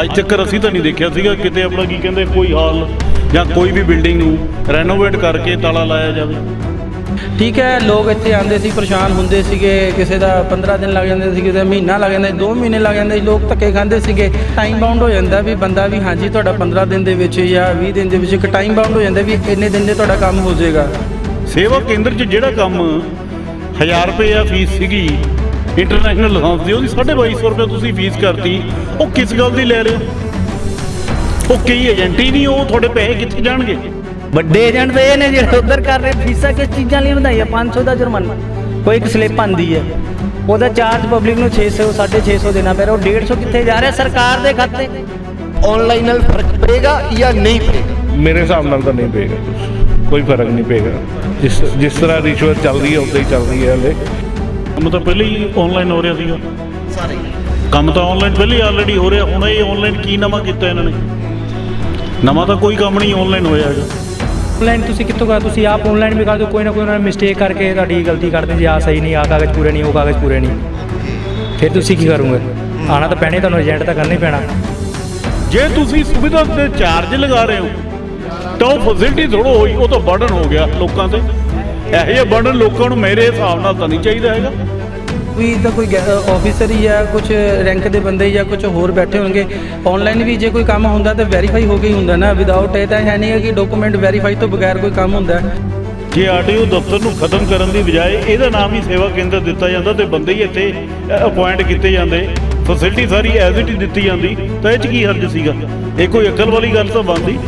ਅੱਜ ਤੱਕ ਅਸੀਂ ਤਾਂ ਨਹੀਂ ਦੇਖਿਆ ਸੀਗਾ ਕਿਤੇ ਆਪਣਾ ਕੀ ਕਹਿੰਦੇ ਕੋਈ ਹਾਲ ਜਾਂ ਕੋਈ ਵੀ ਬਿਲਡਿੰਗ ਨੂੰ ਰੈਨੋਵੇਟ ਕਰਕੇ ਤਾਲਾ ਲਾਇਆ ਜਾਵੇ। ਠੀਕ ਹੈ ਲੋਕ ਇੱਥੇ ਆਉਂਦੇ ਸੀ ਪਰੇਸ਼ਾਨ ਹੁੰਦੇ ਸੀਗੇ ਕਿਸੇ ਦਾ 15 ਦਿਨ ਲੱਗ ਜਾਂਦੇ ਸੀ ਕਿਸੇ ਦਾ ਮਹੀਨਾ ਲੱਗ ਜਾਂਦਾ ਸੀ 2 ਮਹੀਨੇ ਲੱਗ ਜਾਂਦੇ ਸੀ ਲੋਕ ਧੱਕੇ ਖਾਂਦੇ ਸੀਗੇ। ਟਾਈਮ ਬਾਉਂਡ ਹੋ ਜਾਂਦਾ ਵੀ ਬੰਦਾ ਵੀ ਹਾਂਜੀ ਤੁਹਾਡਾ 15 ਦਿਨ ਦੇ ਵਿੱਚ ਜਾਂ 20 ਦਿਨ ਦੇ ਵਿੱਚ ਇੱਕ ਟਾਈਮ ਬਾਉਂਡ ਹੋ ਜਾਂਦਾ ਵੀ ਇੰਨੇ ਦਿਨ ਦੇ ਤੁਹਾਡਾ ਕੰਮ ਹੋ ਜਾਏਗਾ। ਸੇਵਾ ਕੇਂਦਰ 'ਚ ਜਿਹੜਾ ਕੰਮ 1000 ਰੁਪਏ ਆ ਫੀਸ ਸੀਗੀ ਇੰਟਰਨੈਸ਼ਨਲ ਲਾਇਸੈਂਸ ਦੀ ਉਹਦੀ 2250 ਰੁਪਏ ਤੁਸੀਂ ਫੀਸ ਕਰਤੀ। ਉਹ ਕਿਸ ਗੱਲ ਦੀ ਲੈ ਰਹੇ ਹੋ? ਉਹ ਕਈ ਏਜੰਟ ਨਹੀਂ ਉਹ ਤੁਹਾਡੇ ਪੈਸੇ ਕਿੱਥੇ ਜਾਣਗੇ? ਵੱਡੇ ਏਜੰਟ ਤੇ ਇਹ ਨੇ ਜਿਹੜੇ ਉਧਰ ਕਰ ਰਹੇ ਫੀਸਾਂ ਕਿਸ ਚੀਜ਼ਾਂ ਲਈ ਵਧਾਈਆਂ 500 ਦਾ ਜੁਰਮਾਨਾ। ਕੋਈ ਇੱਕ ਸਲਿੱਪ ਆਂਦੀ ਹੈ। ਉਹਦਾ ਚਾਰਜ ਪਬਲਿਕ ਨੂੰ 600 650 ਦੇਣਾ ਪੈ ਰਿਹਾ। ਉਹ 150 ਕਿੱਥੇ ਜਾ ਰਿਹਾ? ਸਰਕਾਰ ਦੇ ਖਾਤੇ। ਆਨਲਾਈਨ ਨਾਲ ਫ਼ਰਕ ਪਏਗਾ ਜਾਂ ਨਹੀਂ ਪਏਗਾ? ਮੇਰੇ ਹਿਸਾਬ ਨਾਲ ਤਾਂ ਨਹੀਂ ਪਏਗਾ। ਕੋਈ ਫ਼ਰਕ ਨਹੀਂ ਪਏਗਾ। ਜਿਸ ਜਿਸ ਤਰ੍ਹਾਂ ਰਿਸ਼ਵਤ ਚੱਲ ਰਹੀ ਹੈ ਉਦਾਂ ਹੀ ਚੱਲ ਰਹੀ ਹੈ ਹਲੇ। ਕੰਮ ਤਾਂ ਪਹਿਲਾਂ ਹੀ ਆਨਲਾਈਨ ਹੋ ਰਿਹਾ ਸੀਗਾ। ਸਾਰੇ ਕੰਮ ਤਾਂ ਆਨਲਾਈਨ ਪਹਿਲਾਂ ਹੀ ਆਲਰੇਡੀ ਹੋ ਰਿਹਾ ਹੁਣ ਇਹ ਆਨਲਾਈਨ ਕੀ ਨਵਾਂ ਕੀਤਾ ਇਹਨਾਂ ਨੇ? ਨਵਾਂ ਤਾਂ ਕੋਈ ਕੰਮ ਨਹੀਂ ਆਨਲਾਈਨ ਹੋਇਆ ਹੈਗਾ। ਆਨਲਾਈਨ ਤੁਸੀਂ ਕਿੱਥੋਂ ਕਰ ਤੁਸੀਂ ਆਪ ਆਨਲਾਈਨ ਵੀ ਕਰ ਦਿਓ ਕੋਈ ਨਾ ਕੋਈ ਨਾ ਮਿਸਟੇਕ ਕਰਕੇ ਤੁਹਾਡੀ ਗਲਤੀ ਕਰਦੇ ਜੀ ਆ ਸਹੀ ਨਹੀਂ ਆ ਕਾਗਜ਼ ਪੂਰੇ ਨਹੀਂ ਉਹ ਕਾਗਜ਼ ਪੂਰੇ ਨਹੀਂ। ਫਿਰ ਤੁਸੀਂ ਕੀ ਕਰੋਗੇ? ਆਣਾ ਤਾਂ ਪੈਣੇ ਤੁਹਾਨੂੰ ਏਜੰਟ ਤਾਂ ਕਰਨਾ ਹੀ ਪੈਣਾ। ਜੇ ਤੁਸੀਂ ਸੁਵਿਧਾ ਤੇ ਚਾਰਜ ਲਗਾ ਰਹੇ ਹੋ ਤਾਂ ਉਹ ਫੈਸਿਲਿਟੀ ਥੋੜੋ ਹੋਈ ਉਹ ਤਾਂ ਬਰਡਨ ਹੋ ਗਿਆ ਲੋਕਾਂ ਤੇ। ਇਹੋ ਜਿਹਾ ਬਰਡਨ ਲੋਕਾਂ ਨੂੰ ਮੇਰੇ ਹਿਸਾਬ ਨਾਲ ਤਾਂ ਨਹੀਂ ਚਾਹੀਦਾ ਹੈਗਾ। ਵੀ ਤਾਂ ਕੋਈ ਆਫੀਸਰ ਹੀ ਜਾਂ ਕੁਝ ਰੈਂਕ ਦੇ ਬੰਦੇ ਜਾਂ ਕੁਝ ਹੋਰ ਬੈਠੇ ਹੋਣਗੇ। ਆਨਲਾਈਨ ਵੀ ਜੇ ਕੋਈ ਕੰਮ ਹੁੰਦਾ ਤਾਂ ਵੈਰੀਫਾਈ ਹੋ ਹੀ ਹੁੰਦਾ ਨਾ। ਵਿਦਆਊਟ ਇਹ ਤਾਂ ਹੈ ਨਹੀਂ ਕਿ ਡਾਕੂਮੈਂਟ ਵੈਰੀਫਾਈ ਤੋਂ ਬਗੈਰ ਕੋਈ ਕੰਮ ਹੁੰਦਾ। ਜੇ ਆਰਟੀਓ ਦਫ਼ਤਰ ਨੂੰ ਖਤਮ ਕਰਨ ਦੀ ਬਜਾਏ ਇਹਦਾ ਨਾਮ ਹੀ ਸੇਵਾ ਕੇਂਦਰ ਦਿੱਤਾ ਜਾਂਦਾ ਤੇ ਬੰਦੇ ਹੀ ਇੱਥੇ ਅਪਾਇੰਟ ਕੀਤੇ ਜਾਂਦੇ। ਫੈਸਿਲਿਟੀ ਸਾਰੀ ਐਜ਼ ਇਟ ਹੀ ਦਿੱਤੀ ਜਾਂਦੀ ਤਾਂ ਇਹ ਚ ਕੀ ਹਰਜ ਸੀਗਾ? ਇਹ ਕੋਈ ਅਕਲ ਵਾਲੀ ਗੱਲ ਤਾਂ ਬਣਦੀ।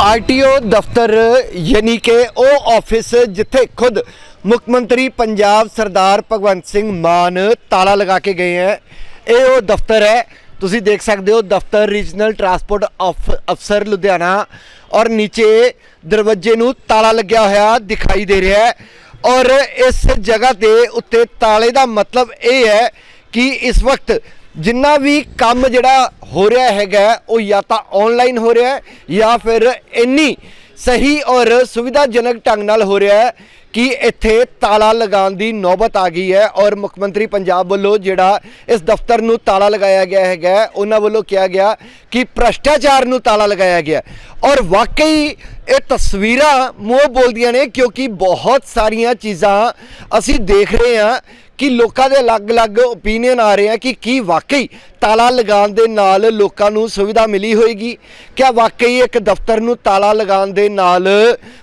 ਆਰਟੀਓ ਦਫ਼ਤਰ ਯਾਨੀ ਕਿ ਉਹ ਆਫਿਸ ਜਿੱਥੇ ਖੁਦ ਮੁੱਖ ਮੰਤਰੀ ਪੰਜਾਬ ਸਰਦਾਰ ਭਗਵੰਤ ਸਿੰਘ ਮਾਨ ਤਾਲਾ ਲਗਾ ਕੇ ਗਏ ਹੈ। ਇਹ ਉਹ ਦਫ਼ਤਰ ਹੈ। ਤੁਸੀਂ ਦੇਖ ਸਕਦੇ ਹੋ ਦਫ਼ਤਰ ਰੀਜਨਲ ਟਰਾਂਸਪੋਰਟ ਅਫ- ਅਫਸਰ ਲੁਧਿਆਣਾ ਔਰ ਨੀਚੇ ਦਰਵਾਜ਼ੇ ਨੂੰ ਤਾਲਾ ਲੱਗਿਆ ਹੋਇਆ ਦਿਖਾਈ ਦੇ ਰਿਹਾ ਹੈ। ਔਰ ਇਸ ਜਗ੍ਹਾ ਦੇ ਉੱਤੇ ਤਾਲੇ ਦਾ ਮਤਲਬ ਇਹ ਹੈ ਕਿ ਇਸ ਵਕਤ ਜਿੰਨਾ ਵੀ ਕੰਮ ਜਿਹੜਾ ਹੋ ਰਿਹਾ ਹੈਗਾ, ਉਹ ਜਾਂ ਤਾਂ ਆਨਲਾਈਨ ਹੋ ਰਿਹਾ ਹੈ ਜਾਂ ਫਿਰ ਇੰਨੀ ਸਹੀ ਔਰ ਸੁਵਿਧਾਜਨਕ ਢੰਗ ਨਾਲ ਹੋ ਰਿਹਾ ਹੈ ਕਿ ਇੱਥੇ ਤਾਲਾ ਲਗਾਉਣ ਦੀ ਨੌਬਤ ਆ ਗਈ ਹੈ ਔਰ ਮੁੱਖ ਮੰਤਰੀ ਪੰਜਾਬ ਵੱਲੋਂ ਜਿਹੜਾ ਇਸ ਦਫ਼ਤਰ ਨੂੰ ਤਾਲਾ ਲਗਾਇਆ ਗਿਆ ਹੈਗਾ ਉਹਨਾਂ ਵੱਲੋਂ ਕਿਹਾ ਗਿਆ ਕਿ ਭ੍ਰਸ਼ਟਾਚਾਰ ਨੂੰ ਤਾਲਾ ਲਗਾਇਆ ਗਿਆ ਔਰ ਵਾਕਈ ਇਹ ਤਸਵੀਰਾਂ ਮੂੰਹ ਬੋਲਦੀਆਂ ਨੇ ਕਿਉਂਕਿ ਬਹੁਤ ਸਾਰੀਆਂ ਚੀਜ਼ਾਂ ਅਸੀਂ ਦੇਖ ਰਹੇ ਹਾਂ ਕਿ ਲੋਕਾਂ ਦੇ ਅਲੱਗ-ਅਲੱਗ ਓਪੀਨੀਅਨ ਆ ਰਹੇ ਆ ਕਿ ਕੀ ਵਾਕਈ ਤਾਲਾ ਲਗਾਉਣ ਦੇ ਨਾਲ ਲੋਕਾਂ ਨੂੰ ਸੁਵਿਧਾ ਮਿਲੀ ਹੋਏਗੀ? ਕਿਆ ਵਾਕਈ ਇੱਕ ਦਫ਼ਤਰ ਨੂੰ ਤਾਲਾ ਲਗਾਉਣ ਦੇ ਨਾਲ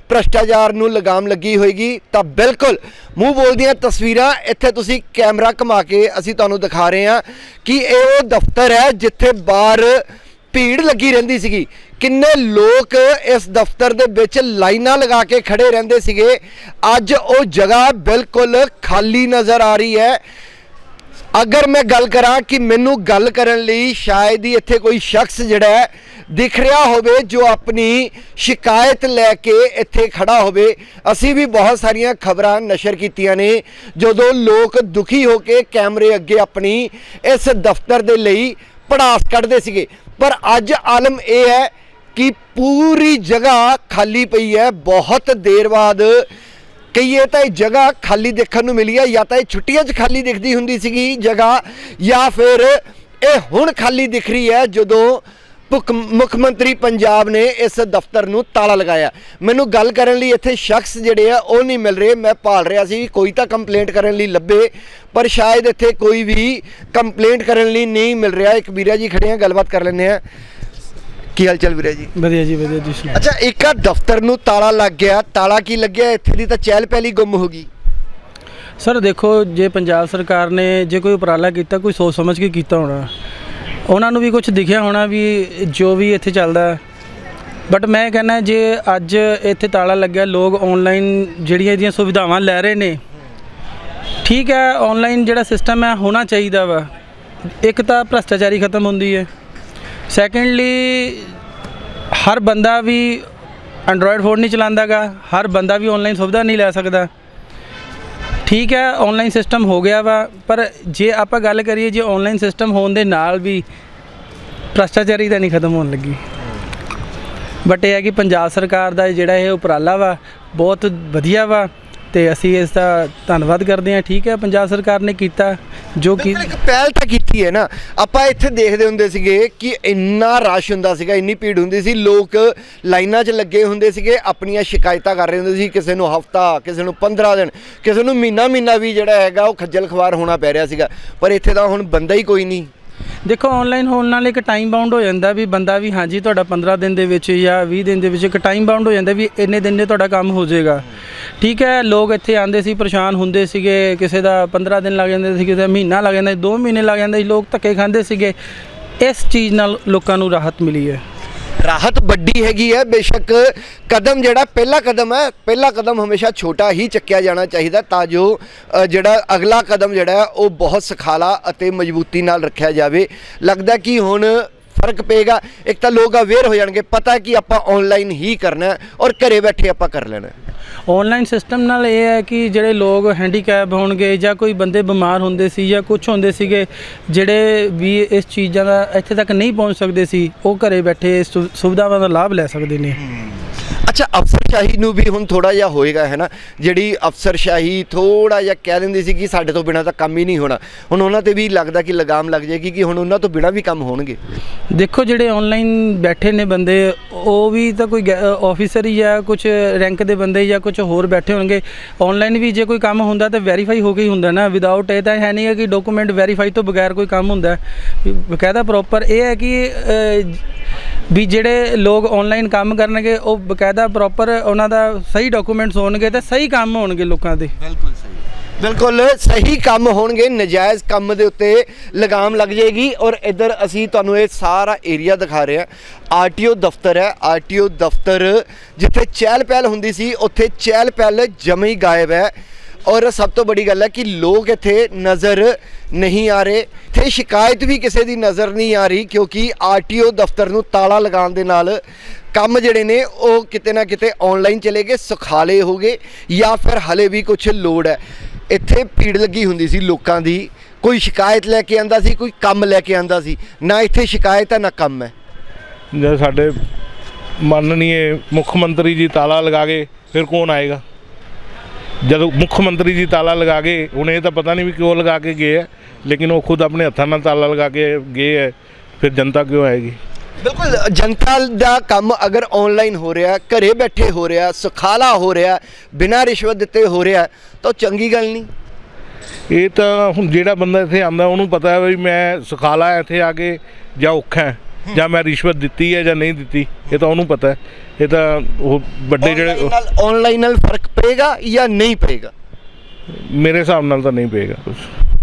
ਭ੍ਰਸ਼ਟਾਚਾਰ ਨੂੰ ਲਗਾਮ ਲੱਗੀ ਹੋਏਗੀ? ਤਾਂ ਬਿਲਕੁਲ, ਮੂੰਹ ਬੋਲਦੀਆਂ ਤਸਵੀਰਾਂ ਇੱਥੇ ਤੁਸੀਂ ਕੈਮਰਾ ਘੁਮਾ ਕੇ ਅਸੀਂ ਤੁਹਾਨੂੰ ਦਿਖਾ ਰਹੇ ਹਾਂ ਕਿ ਇਹ ਉਹ ਦਫ਼ਤਰ ਹੈ ਜਿੱਥੇ ਬਾਹਰ ਭੀੜ ਲੱਗੀ ਰਹਿੰਦੀ ਸੀਗੀ। ਕਿੰਨੇ ਲੋਕ ਇਸ ਦਫ਼ਤਰ ਦੇ ਵਿੱਚ ਲਾਈਨਾਂ ਲਗਾ ਕੇ ਖੜੇ ਰਹਿੰਦੇ ਸੀਗੇ। ਅੱਜ ਉਹ ਜਗ੍ਹਾ ਬਿਲਕੁਲ ਖਾਲੀ ਨਜ਼ਰ ਆ ਰਹੀ ਹੈ। ਅਗਰ ਮੈਂ ਗੱਲ ਕਰਾਂ ਕਿ ਮੈਨੂੰ ਗੱਲ ਕਰਨ ਲਈ ਸ਼ਾਇਦ ਹੀ ਇੱਥੇ ਕੋਈ ਸ਼ਖਸ ਜਿਹੜਾ ਦਿਖ ਰਿਹਾ ਹੋਵੇ, ਜੋ ਆਪਣੀ ਸ਼ਿਕਾਇਤ ਲੈ ਕੇ ਇੱਥੇ ਖੜਾ ਹੋਵੇ। ਅਸੀਂ ਵੀ ਬਹੁਤ ਸਾਰੀਆਂ ਖਬਰਾਂ ਨਸ਼ਰ ਕੀਤੀਆਂ ਨੇ, ਜਦੋਂ ਲੋਕ ਦੁਖੀ ਹੋ ਕੇ ਕੈਮਰੇ ਅੱਗੇ ਆਪਣੀ ਇਸ ਦਫ਼ਤਰ ਦੇ ਲਈ ਪੜਾਸ ਕੱਢਦੇ ਸੀਗੇ। ਪਰ ਅੱਜ ਆਲਮ ਇਹ ਹੈ ਕਿ ਪੂਰੀ ਜਗ੍ਹਾ ਖਾਲੀ ਪਈ ਹੈ, ਬਹੁਤ ਦੇਰ ਬਾਅਦ ਕਹੀਏ ਤਾਂ ਇਹ ਜਗ੍ਹਾ ਖਾਲੀ ਦੇਖਣ ਨੂੰ ਮਿਲੀ ਹੈ, ਜਾਂ ਤਾਂ ਇਹ ਛੁੱਟੀਆਂ 'ਚ ਖਾਲੀ ਦਿਖਦੀ ਹੁੰਦੀ ਸੀਗੀ ਜਗ੍ਹਾ, ਜਾਂ ਫਿਰ ਇਹ ਹੁਣ ਖਾਲੀ ਦਿਖ ਰਹੀ ਹੈ ਜਦੋਂ ਮੁੱਖ- ਮੁੱਖ ਮੰਤਰੀ ਪੰਜਾਬ ਨੇ ਇਸ ਦਫ਼ਤਰ ਨੂੰ ਤਾਲਾ ਲਗਾਇਆ। ਮੈਨੂੰ ਗੱਲ ਕਰਨ ਲਈ ਇੱਥੇ ਸ਼ਖਸ ਜਿਹੜੇ ਆ ਉਹ ਨਹੀਂ ਮਿਲ ਰਹੇ। ਮੈਂ ਭਾਲ ਰਿਹਾ ਸੀ ਕੋਈ ਤਾਂ ਕੰਪਲੇਂਟ ਕਰਨ ਲਈ ਲੱਭੇ ਪਰ ਸ਼ਾਇਦ ਇੱਥੇ ਕੋਈ ਵੀ ਕੰਪਲੇਂਟ ਕਰਨ ਲਈ ਨਹੀਂ ਮਿਲ ਰਿਹਾ। ਇੱਕ ਵੀਰਾ ਜੀ ਖੜੇ ਆ ਗੱਲਬਾਤ ਕਰ ਲੈਂਦੇ ਆ। ਕੀ ਹਾਲ ਚਾਲ ਵੀਰਾ ਜੀ? ਵਧੀਆ ਜੀ ਵਧੀਆ ਜੀ। ਅੱਛਾ ਇੱਕ ਆ ਦਫ਼ਤਰ ਨੂੰ ਤਾਲਾ ਲੱਗ ਗਿਆ। ਤਾਲਾ ਕੀ ਲੱਗਿਆ? ਇੱਥੇ ਦੀ ਤਾਂ ਚਹਿਲ ਪਹਿਲੀ ਗੁੰਮ ਹੋ ਗਈ। ਸਰ ਦੇਖੋ ਜੇ ਪੰਜਾਬ ਸਰਕਾਰ ਨੇ ਜੇ ਕੋਈ ਉਪਰਾਲਾ ਕੀਤਾ ਕੋਈ ਸੋਚ ਸਮਝ ਕੇ ਕੀਤਾ ਹੋਣਾ ਉਹਨਾਂ ਨੂੰ ਵੀ ਕੁਝ ਦਿਖਿਆ ਹੋਣਾ ਵੀ ਜੋ ਵੀ ਇੱਥੇ ਚੱਲਦਾ ਬਟ ਮੈਂ ਕਹਿੰਦਾ ਜੇ ਅੱਜ ਇੱਥੇ ਤਾਲਾ ਲੱਗਿਆ, ਲੋਕ ਆਨਲਾਈਨ ਜਿਹੜੀਆਂ ਇਹਦੀਆਂ ਸੁਵਿਧਾਵਾਂ ਲੈ ਰਹੇ ਨੇ, ਠੀਕ ਹੈ ਆਨਲਾਈਨ ਜਿਹੜਾ ਸਿਸਟਮ ਹੈ, ਹੋਣਾ ਚਾਹੀਦਾ ਵਾ। ਇੱਕ ਤਾਂ ਭ੍ਰਸ਼ਟਾਚਾਰੀ ਖਤਮ ਹੁੰਦੀ ਹੈ। ਸੈਕੰਡਲੀ ਹਰ ਬੰਦਾ ਵੀ ਐਂਡਰੋਇਡ ਫੋਨ ਨਹੀਂ ਚਲਾਉਂਦਾਗਾ, ਹਰ ਬੰਦਾ ਵੀ ਆਨਲਾਈਨ ਸੁਵਿਧਾ ਨਹੀਂ ਲੈ ਸਕਦਾ। ਠੀਕ ਹੈ ਆਨਲਾਈਨ ਸਿਸਟਮ ਹੋ ਗਿਆ ਵਾ, ਪਰ ਜੇ ਆਪਾਂ ਗੱਲ ਕਰੀਏ, ਜੇ ਆਨਲਾਈਨ ਸਿਸਟਮ ਹੋਣ ਦੇ ਨਾਲ ਵੀ ਭ੍ਰਸ਼ਟਾਚਾਰੀ ਤਾਂ ਨਹੀਂ ਖਤਮ ਹੋਣ ਲੱਗੀ। ਬਟ ਇਹ ਹੈ ਕਿ ਪੰਜਾਬ ਸਰਕਾਰ ਦਾ ਜਿਹੜਾ ਇਹ ਉਪਰਾਲਾ ਵਾ, ਬਹੁਤ ਵਧੀਆ ਵਾ, ਤੇ ਅਸੀਂ ਇਸ ਦਾ ਧੰਨਵਾਦ ਕਰਦੇ ਹਾਂ। ਠੀਕ ਹੈ, ਪੰਜਾਬ ਸਰਕਾਰ ਨੇ ਕੀਤਾ, ਜੋ ਕਿ ਇੱਕ ਪਹਿਲ ਤਾਂ ਕੀਤੀ ਹੈ ਨਾ। ਆਪਾਂ ਇੱਥੇ ਦੇਖਦੇ ਹੁੰਦੇ ਸੀਗੇ ਕਿ ਇੰਨਾ ਰਸ਼ ਹੁੰਦਾ ਸੀਗਾ, ਇੰਨੀ ਭੀੜ ਹੁੰਦੀ ਸੀ। ਲੋਕ ਲਾਈਨਾਂ 'ਚ ਲੱਗੇ ਹੁੰਦੇ ਸੀਗੇ, ਆਪਣੀਆਂ ਸ਼ਿਕਾਇਤਾਂ ਕਰ ਰਹੇ ਹੁੰਦੇ ਸੀ। ਕਿਸੇ ਨੂੰ ਹਫਤਾ, ਕਿਸੇ ਨੂੰ 15 ਦਿਨ, ਕਿਸੇ ਨੂੰ ਮਹੀਨਾ ਮਹੀਨਾ ਵੀ ਜਿਹੜਾ ਹੈਗਾ, ਉਹ ਖੱਜਲ ਖਵਾਰ ਹੋਣਾ ਪੈ ਰਿਹਾ ਸੀਗਾ। ਪਰ ਇੱਥੇ ਤਾਂ ਹੁਣ ਬੰਦਾ ਹੀ ਕੋਈ ਨਹੀਂ। ਦੇਖੋ ਆਨਲਾਈਨ ਹੋਣ ਨਾਲ ਇੱਕ ਟਾਈਮ ਬਾਉਂਡ ਹੋ ਜਾਂਦਾ ਵੀ ਬੰਦਾ ਵੀ ਹਾਂਜੀ, ਤੁਹਾਡਾ 15 ਦਿਨ ਦੇ ਵਿੱਚ ਜਾਂ 20 ਦਿਨ ਦੇ ਵਿੱਚ ਇੱਕ ਟਾਈਮ ਬਾਉਂਡ ਹੋ ਜਾਂਦਾ ਵੀ ਇੰਨੇ ਦਿਨ ਦੇ ਤੁਹਾਡਾ ਕੰਮ ਹੋ ਜਾਏਗਾ। ਠੀਕ ਹੈ, ਲੋਕ ਇੱਥੇ ਆਂਦੇ ਸੀ, ਪਰੇਸ਼ਾਨ ਹੁੰਦੇ ਸੀਗੇ, ਕਿਸੇ ਦਾ 15 ਦਿਨ ਲੱਗ ਜਾਂਦੇ ਸੀ, ਕਿਸੇ ਦਾ ਮਹੀਨਾ ਲੱਗ ਜਾਂਦਾ ਸੀ 2 ਮਹੀਨੇ ਲੱਗ ਜਾਂਦੇ ਸੀ, ਲੋਕ ਧੱਕੇ ਖਾਂਦੇ ਸੀਗੇ। ਇਸ ਚੀਜ਼ ਨਾਲ ਲੋਕਾਂ ਨੂੰ ਰਾਹਤ ਮਿਲੀ ਹੈ। ਰਾਹਤ ਵੱਡੀ ਹੈਗੀ ਹੈ। ਬੇਸ਼ੱਕ ਕਦਮ ਜਿਹੜਾ, ਪਹਿਲਾ ਕਦਮ ਹੈ, ਪਹਿਲਾ ਕਦਮ ਹਮੇਸ਼ਾ ਛੋਟਾ ਹੀ ਚੱਕਿਆ ਜਾਣਾ ਚਾਹੀਦਾ ਤਾਂ ਜੋ ਜਿਹੜਾ ਅਗਲਾ ਕਦਮ ਜਿਹੜਾ ਉਹ ਬਹੁਤ ਸਖਾਲਾ ਅਤੇ ਮਜ਼ਬੂਤੀ ਨਾਲ ਰੱਖਿਆ ਜਾਵੇ। ਲੱਗਦਾ ਕਿ ਹੁਣ ਫ਼ਰਕ ਪਏਗਾ ਇੱਕ ਤਾਂ ਲੋਕ ਅਵੇਅਰ ਹੋ ਜਾਣਗੇ ਪਤਾ ਕਿ ਆਪਾਂ ਆਨਲਾਈਨ ਹੀ ਕਰਨਾ ਔਰ ਘਰੇ ਬੈਠੇ ਆਪਾਂ ਕਰ ਲੈਣਾ ਆਨਲਾਈਨ ਸਿਸਟਮ ਨਾਲ ਇਹ ਹੈ ਕਿ ਜਿਹੜੇ ਲੋਕ ਹੈਂਡੀਕੈਪ ਹੋਣਗੇ ਜਾਂ ਕੋਈ ਬੰਦੇ ਬਿਮਾਰ ਹੁੰਦੇ ਸੀ ਜਾਂ ਕੁਝ ਹੁੰਦੇ ਸੀਗੇ ਜਿਹੜੇ ਵੀ ਇਸ ਚੀਜ਼ਾਂ ਦਾ ਇੱਥੇ ਤੱਕ ਨਹੀਂ ਪਹੁੰਚ ਸਕਦੇ ਸੀ ਉਹ ਘਰੇ ਬੈਠੇ ਇਸ ਸੁਵਿਧਾਵਾਂ ਦਾ ਲਾਭ ਲੈ ਸਕਦੇ ਨੇ। ਅੱਛਾ ਅਫਸਰਸ਼ਾਹੀ ਨੂੰ ਵੀ ਹੁਣ ਥੋੜਾ ਜਿਹਾ ਹੋਏਗਾ ਹੈ ਨਾ? ਜਿਹੜੀ ਅਫਸਰਸ਼ਾਹੀ ਥੋੜਾ ਜਿਹਾ ਕਹਿ ਦਿੰਦੀ ਸੀ ਕਿ ਸਾਡੇ ਤੋਂ ਬਿਨਾ ਤਾਂ ਕੰਮ ਹੀ ਨਹੀਂ ਹੋਣਾ। ਹੁਣ ਉਹਨਾਂ ਤੇ ਵੀ ਲੱਗਦਾ ਕਿ ਲਗਾਮ ਲੱਗ ਜਾਏਗੀ ਕਿ ਹੁਣ ਉਹਨਾਂ ਤੋਂ ਬਿਨਾ ਵੀ ਕੰਮ ਹੋਣਗੇ। ਦੇਖੋ ਜਿਹੜੇ ਆਨਲਾਈਨ ਬੈਠੇ ਨੇ ਬੰਦੇ, ਉਹ ਵੀ ਤਾਂ ਕੋਈ ਆਫੀਸਰ ਹੀ ਜਾਂ ਕੁਝ ਰੈਂਕ ਦੇ ਬੰਦੇ ਜਾਂ ਕੁਝ ਹੋਰ ਬੈਠੇ ਹੋਣਗੇ। ਆਨਲਾਈਨ ਵੀ ਜੇ ਕੋਈ ਕੰਮ ਹੁੰਦਾ ਤਾਂ ਵੈਰੀਫਾਈ ਹੋ ਕੇ ਹੀ ਹੁੰਦਾ ਨਾ। ਵਿਦਆਊਟ ਇਹ ਤਾਂ ਹੈ ਨਹੀਂ ਹੈ ਕਿ ਡਾਕੂਮੈਂਟ ਵੈਰੀਫਾਈ ਤੋਂ ਬਗੈਰ ਕੋਈ ਕੰਮ ਹੁੰਦਾ। ਬਕਾਇਦਾ ਪ੍ਰੋਪਰ ਇਹ ਹੈ ਕਿ ਵੀ ਜਿਹੜੇ ਲੋਕ ਆਨਲਾਈਨ ਕੰਮ ਕਰਨਗੇ, ਉਹ ਬਕਾਇਦਾ ਪ੍ਰੋਪਰ ਉਹਨਾਂ ਦਾ ਸਹੀ ਡਾਕੂਮੈਂਟਸ ਹੋਣਗੇ ਤੇ ਸਹੀ ਕੰਮ ਹੋਣਗੇ ਲੋਕਾਂ ਦੇ। ਬਿਲਕੁਲ ਸਹੀ। ਬਿਲਕੁਲ ਸਹੀ ਕੰਮ ਹੋਣਗੇ, ਨਜਾਇਜ਼ ਕੰਮ ਦੇ ਉੱਤੇ ਲਗਾਮ ਲੱਗ ਜਾਏਗੀ ਔਰ ਇੱਧਰ ਅਸੀਂ ਤੁਹਾਨੂੰ ਇਹ ਸਾਰਾ ਏਰੀਆ ਦਿਖਾ ਰਹੇ ਹਾਂ। ਆਰਟੀਓ ਦਫ਼ਤਰ ਹੈ ਆਰਟੀਓ ਦਫ਼ਤਰ ਜਿੱਥੇ ਚਹਿਲ ਪਹਿਲ ਹੁੰਦੀ ਸੀ, ਉੱਥੇ ਚਹਿਲ ਪਹਿਲ ਜਮੇ ਹੀ ਗਾਇਬ ਹੈ। ਔਰ ਸਭ ਤੋਂ ਬੜੀ ਗੱਲ ਹੈ ਕਿ ਲੋਕ ਇੱਥੇ ਨਜ਼ਰ ਨਹੀਂ ਆ ਰਹੇ। ਇੱਥੇ ਸ਼ਿਕਾਇਤ ਵੀ ਕਿਸੇ ਦੀ ਨਜ਼ਰ ਨਹੀਂ ਆ ਰਹੀ ਕਿਉਂਕਿ ਆਰਟੀਓ ਦਫ਼ਤਰ ਨੂੰ ਤਾਲਾ ਲਗਾਉਣ ਦੇ ਨਾਲ ਕੰਮ ਜਿਹੜੇ ਨੇ ਉਹ ਕਿਤੇ ਨਾ ਕਿਤੇ ਆਨਲਾਈਨ ਚਲੇ ਗਏ, ਸੁਖਾਲੇ ਹੋ ਗਏ ਜਾਂ ਫਿਰ ਹਲੇ ਵੀ ਕੁਝ ਲੋੜ ਹੈ। ਇੱਥੇ ਭੀੜ ਲੱਗੀ ਹੁੰਦੀ ਸੀ ਲੋਕਾਂ ਦੀ। ਕੋਈ ਸ਼ਿਕਾਇਤ ਲੈ ਕੇ ਆਂਦਾ ਸੀ, ਕੋਈ ਕੰਮ ਲੈ ਕੇ ਆਂਦਾ ਸੀ। ਨਾ ਇੱਥੇ ਸ਼ਿਕਾਇਤ ਹੈ, ਨਾ ਕੰਮ ਹੈ। ਜਦ ਸਾਡੇ ਮਾਨਨੀय ਮੁੱਖ ਮੰਤਰੀ ਜੀ ਤਾਲਾ ਲਗਾ ਗਏ ਫਿਰ ਕੌਣ ਆਏਗਾ? ਜਦੋਂ ਮੁੱਖ ਮੰਤਰੀ ਜੀ ਤਾਲਾ ਲਗਾ ਗਏ ਹੁਣ ਇਹ ਤਾਂ ਪਤਾ ਨਹੀਂ ਵੀ ਕਿਉਂ ਲਗਾ ਕੇ ਗਏ ਹੈ, ਲੇਕਿਨ ਉਹ ਖੁਦ ਆਪਣੇ ਹੱਥਾਂ ਨਾਲ ਤਾਲਾ ਲਗਾ ਕੇ ਗਏ ਹੈ, ਫਿਰ ਜਨਤਾ ਕਿਉਂ ਆਏਗੀ? ਬਿਲਕੁਲ ਜਨਤਾ ਦਾ ਕੰਮ ਅਗਰ ਆਨਲਾਈਨ ਹੋ ਰਿਹਾ ਘਰੇ ਬੈਠੇ ਹੋ ਰਿਹਾ ਸੁਖਾਲਾ ਹੋ ਰਿਹਾ ਬਿਨਾਂ ਰਿਸ਼ਵਤ ਦਿੱਤੇ ਹੋ ਰਿਹਾ ਤਾਂ ਚੰਗੀ ਗੱਲ ਨਹੀਂ। ਇਹ ਤਾਂ ਹੁਣ ਜਿਹੜਾ ਬੰਦਾ ਇੱਥੇ ਆਂਦਾ ਉਹਨੂੰ ਪਤਾ ਹੈ ਵੀ ਮੈਂ ਸੁਖਾਲਾ ਇੱਥੇ ਆ ਕੇ ਜਾਂ ਔਖਾ ਹੈ, ਜਾਂ ਮੈਂ ਰਿਸ਼ਵਤ ਦਿੱਤੀ ਹੈ ਜਾਂ ਨਹੀਂ ਦਿੱਤੀ ਇਹ ਤਾਂ ਉਹਨੂੰ ਪਤਾ ਹੈ। ਇਹ ਤਾਂ ਉਹ ਵੱਡੇ ਜਿਹੜੇ ਨਾਲ ਆਨਲਾਈਨ ਨਾਲ ਫ਼ਰਕ ਪਏਗਾ ਜਾਂ ਨਹੀਂ ਪਏਗਾ? ਮੇਰੇ ਹਿਸਾਬ ਨਾਲ ਤਾਂ ਨਹੀਂ ਪਏਗਾ ਕੁਝ